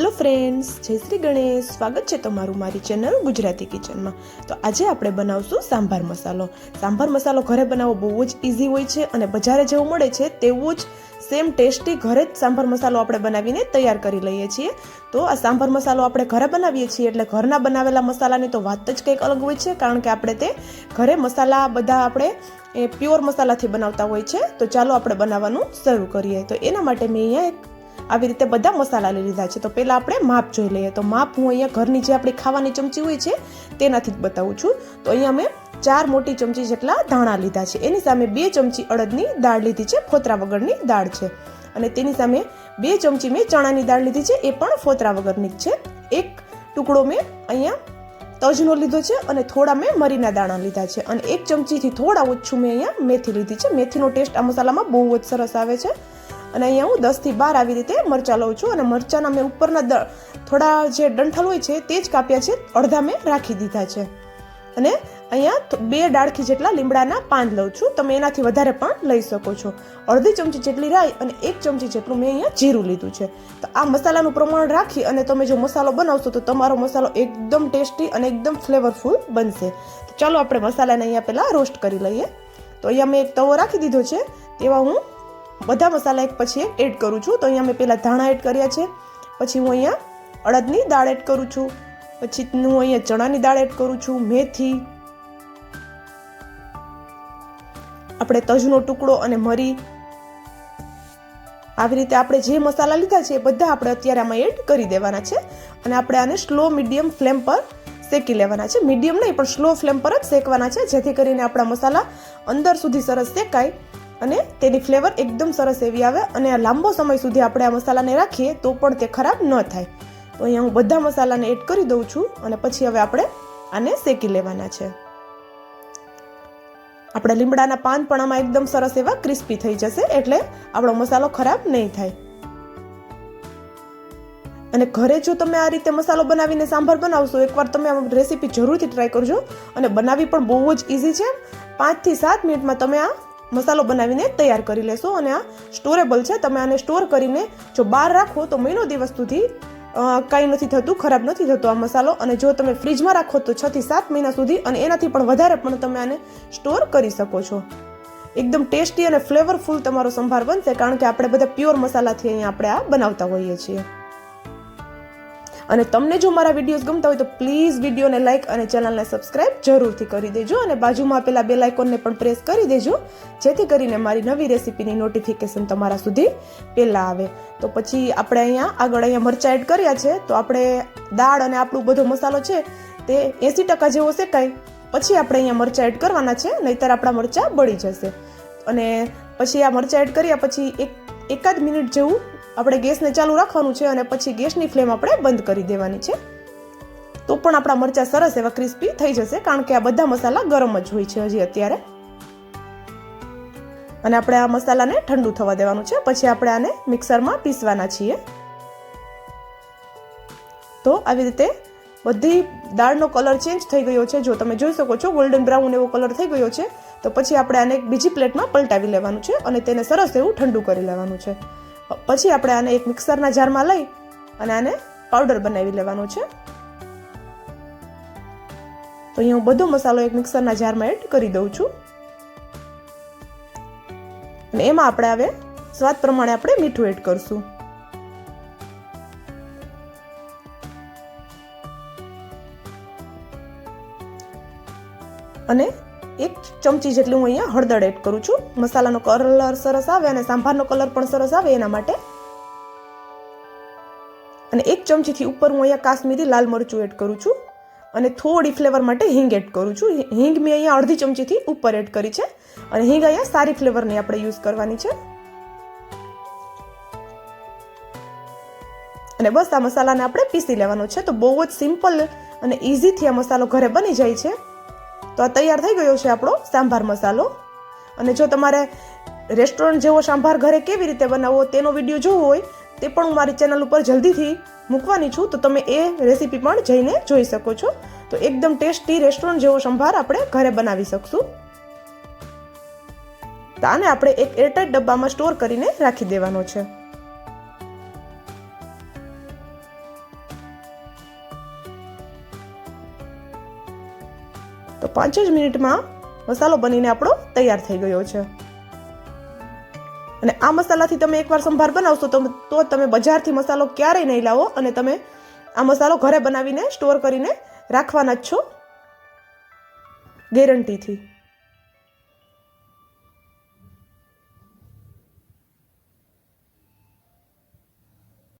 Hello friends, જય શ્રી ગણેશ. સ્વાગત છે તમારું મારી ચેનલ ગુજરાતી કિચનમાં. તો આજે આપણે બનાવશું સાંભાર મસાલો. સાંભાર મસાલો ઘરે બનાવવો બહુ જ ઇઝી હોય છે અને બજારે જેવું મળે છે તેવું જ સેમ ટેસ્ટી ઘરે જ સાંભાર મસાલો આપણે બનાવીને તૈયાર કરી લઈએ છીએ. તો આ સાંભાર મસાલો આપણે ઘરે બનાવીએ છીએ એટલે ઘરના બનાવેલા મસાલાની તો વાત જ કંઈક અલગ હોય છે કારણ કે આપણે તે ઘરે મસાલા બધા આપણે એ પ્યોર મસાલાથી બનાવતા હોય છે. તો ચાલો આપણે બનાવવાનું શરૂ કરીએ. તો એના માટે મેં અહીંયા એક આવી રીતે બધા મસાલા લઈ લીધા છે. તો પહેલાં આપણે માપ જોઈ લઈએ. તો માપ હું અહીંયા ઘરની જે આપણી ખાવાની ચમચી હોય છે, તેનાથી જ બતાવું છું. તો અહીંયા મેં ચાર મોટી ચમચી જેટલા ધાણા લીધા છે. એની સામે બે ચમચી અડદની દાળ લીધી છે, ફોતરા વગરની દાળ છે. અને તેની સામે બે ચમચી મેં ચણાની દાળ લીધી છે, એ પણ ફોતરા વગરની જ છે. એક ટુકડો મેં અહીંયા તજનો લીધો છે અને થોડા મેં મરીના દાણા લીધા છે. અને એક ચમચીથી થોડા ઓછું મેં અહીંયા મેથી લીધી છે. મેથીનો ટેસ્ટ આ મસાલામાં બહુ જ સરસ આવે છે. અને અહીંયા હું દસથી બાર આવી રીતે મરચાં લઉં છું અને મરચાંના મેં ઉપરના દ થોડા જે ડંઠલ હોય છે તે જ કાપ્યા છે, અડધા મેં રાખી દીધા છે. અને અહીંયા બે ડાળખી જેટલા લીમડાના પાન લઉં છું, તમે એનાથી વધારે પણ લઈ શકો છો. અડધી ચમચી જેટલી રાઈ અને એક ચમચી જેટલું મેં અહીંયા જીરું લીધું છે. તો આ મસાલાનું પ્રમાણ રાખી અને તમે જો મસાલો બનાવશો તો તમારો મસાલો એકદમ ટેસ્ટી અને એકદમ ફ્લેવરફુલ બનશે. ચાલો આપણે મસાલાને અહીંયા પહેલાં રોસ્ટ કરી લઈએ. તો અહીંયા મેં એક તવો રાખી દીધો છે તેવા હું બધા મસાલા એક પછી એક એડ કરું છું. તો અહીંયા મેં પહેલાં ધાણા એડ કર્યા છે. પછી હું અહીંયા અડદની દાળ એડ કરું છું. પછી હું અહીંયા ચણાની દાળ એડ કરું છું, મેથી. આપણે તજનો ટુકડો અને મરી આવી રીતે આપણે જે મસાલા લીધા છે એ બધા આપણે અત્યારે આમાં એડ કરી દેવાના છે. અને આપણે આને સ્લો મીડિયમ ફ્લેમ પર શેકી લેવાના છે. મીડિયમ નહીં, પણ સ્લો ફ્લેમ પર જ શેકવાના છે, જેથી કરીને આપણા મસાલા અંદર સુધી સરસ શેકાય. અને તેની ફ્લેવર એકદમ સરસ એવી આવે અને લાંબો સમય સુધી આપણે આ મસાલાને રાખીએ તો પણ તે ખરાબ ન થાય. તો અહીંયા હું બધા મસાલાને એડ કરી દઉં છું અને પછી હવે આપણે આને શેકી લેવાના છે. આપણા લીમડાના પાન પણ આમાં એકદમ સરસ એવા ક્રિસ્પી થઈ જશે એટલે આપણો મસાલો ખરાબ નહીં થાય. અને ઘરે જો તમે આ રીતે મસાલો બનાવીને સાંભાર બનાવશો, એકવાર તમે આ રેસીપી જરૂરથી ટ્રાય કરજો અને બનાવી પણ બહુ જ ઇઝી છે. પાંચથી સાત મિનિટમાં તમે આ મસાલો બનાવીને તૈયાર કરી લેશો અને આ સ્ટોરેબલ છે, તમે આને સ્ટોર કરીને જો બહાર રાખો તો મહિનો દિવસ સુધી કાંઈ નથી થતું, ખરાબ નથી થતો આ મસાલો. અને જો તમે ફ્રીજમાં રાખો તો છ થી સાત મહિના સુધી અને એનાથી પણ વધારે પણ તમે આને સ્ટોર કરી શકો છો. એકદમ ટેસ્ટી અને ફ્લેવરફુલ તમારો સંભાર બનશે, કારણ કે આપણે બધા પ્યોર મસાલાથી અહીંયા આપણે આ બનાવતા હોઈએ છીએ. અને તમને જો મારા વિડીયોઝ ગમતા હોય તો પ્લીઝ વિડીયોને લાઇક અને ચેનલને સબસ્ક્રાઇબ જરૂરથી કરી દેજો અને બાજુમાં આપેલા બે લાઇકોનને પણ પ્રેસ કરી દેજો, જેથી કરીને મારી નવી રેસીપીની નોટિફિકેશન તમારા સુધી પહેલાં આવે. તો પછી આપણે અહીંયા આગળ અહીંયા મરચાં એડ કર્યા છે, તો આપણે દાળ અને આપણું બધો મસાલો છે તે એંસી ટકા જેવો શેકાય. પછી આપણે અહીંયા મરચાં એડ કરવાના છે, નહીતર આપણા મરચાં બળી જશે. અને પછી આ મરચાં એડ કર્યા પછી એક એકાદ મિનિટ જેવું આપણે ગેસને ચાલુ રાખવાનું છે અને પછી ગેસની ફ્લેમ આપણે બંધ કરી દેવાની છે. તો પણ આપણા મરચાં સરસ એવા ક્રિસ્પી થઈ જશે, કારણ કે આ બધા મસાલા ગરમ જ હોય છે હજી અત્યારે. અને આપણે આ મસાલાને ઠંડુ થવા દેવાનું છે, પછી આપણે આને મિક્સરમાં પીસવાના છીએ. તો આવી રીતે બધી દાળનો કલર ચેન્જ થઈ ગયો છે. જો તમે જોઈ શકો છો, ગોલ્ડન બ્રાઉન એવો કલર થઈ ગયો છે. તો પછી આપણે આને બીજી પ્લેટમાં પલટાવી લેવાનું છે અને તેને સરસ એવું ઠંડુ કરી લેવાનું છે. પછી આપણે આને એક મિક્સરના જારમાં લઈ અને આને પાવડર બનાવી લેવાનો છે. તો અહીંયા હું બધો મસાલો એક મિક્સરના જારમાં એડ કરી દઉં છું. અને એમાં આપણે હવે સ્વાદ પ્રમાણે આપણે મીઠું એડ કરશું. અને એક ચમચી જેટલું હું અહીંયા હળદર એડ કરું છું. મસાલાનો કલર સરસ આવે અને સાંભારનો કલર પણ સરસ આવે એના માટે. અને એક ચમચીથી ઉપર હું અહીંયા કાશ્મીરી લાલ મરચું એડ કરું છું. અને થોડી ફ્લેવર માટે હિંગ એડ કરું છું. હિંગ મેં અહીંયા અડધી ચમચીથી ઉપર એડ કરી છે. અને હિંગ અહીંયા સારી ફ્લેવરની આપણે યુઝ કરવાની છે. અને બસ આ મસાલાને આપણે પીસી લેવાનો છે. તો બહુ જ સિમ્પલ અને ઇઝીથી આ મસાલો ઘરે બની જાય છે. તો આ તૈયાર થઈ ગયો છે આપણો સાંભાર મસાલો. અને જો તમારે રેસ્ટોરન્ટ જેવો સાંભાર ઘરે કેવી રીતે બનાવવો તેનો વીડિયો જોવો હોય, તે પણ હું મારી ચેનલ ઉપર જલ્દીથી મૂકવાની છું. તો તમે એ રેસીપી પણ જઈને જોઈ શકો છો. તો એકદમ ટેસ્ટી રેસ્ટોરન્ટ જેવો સંભાર આપણે ઘરે બનાવી શકશું. તો આને આપણે એક એરટાઈટ ડબ્બામાં સ્ટોર કરીને રાખી દેવાનો છે. તો પાંચ જ મિનિટમાં મસાલો બનીને આપણો તૈયાર થઈ ગયો છે. અને આ મસાલાથી તમે એકવાર સંભાર બનાવશો તો તો તમે બજારથી મસાલો ક્યારેય નહીં લાવો અને તમે આ મસાલો ઘરે બનાવીને સ્ટોર કરીને રાખવાના જ છો. ગેરંટીથી.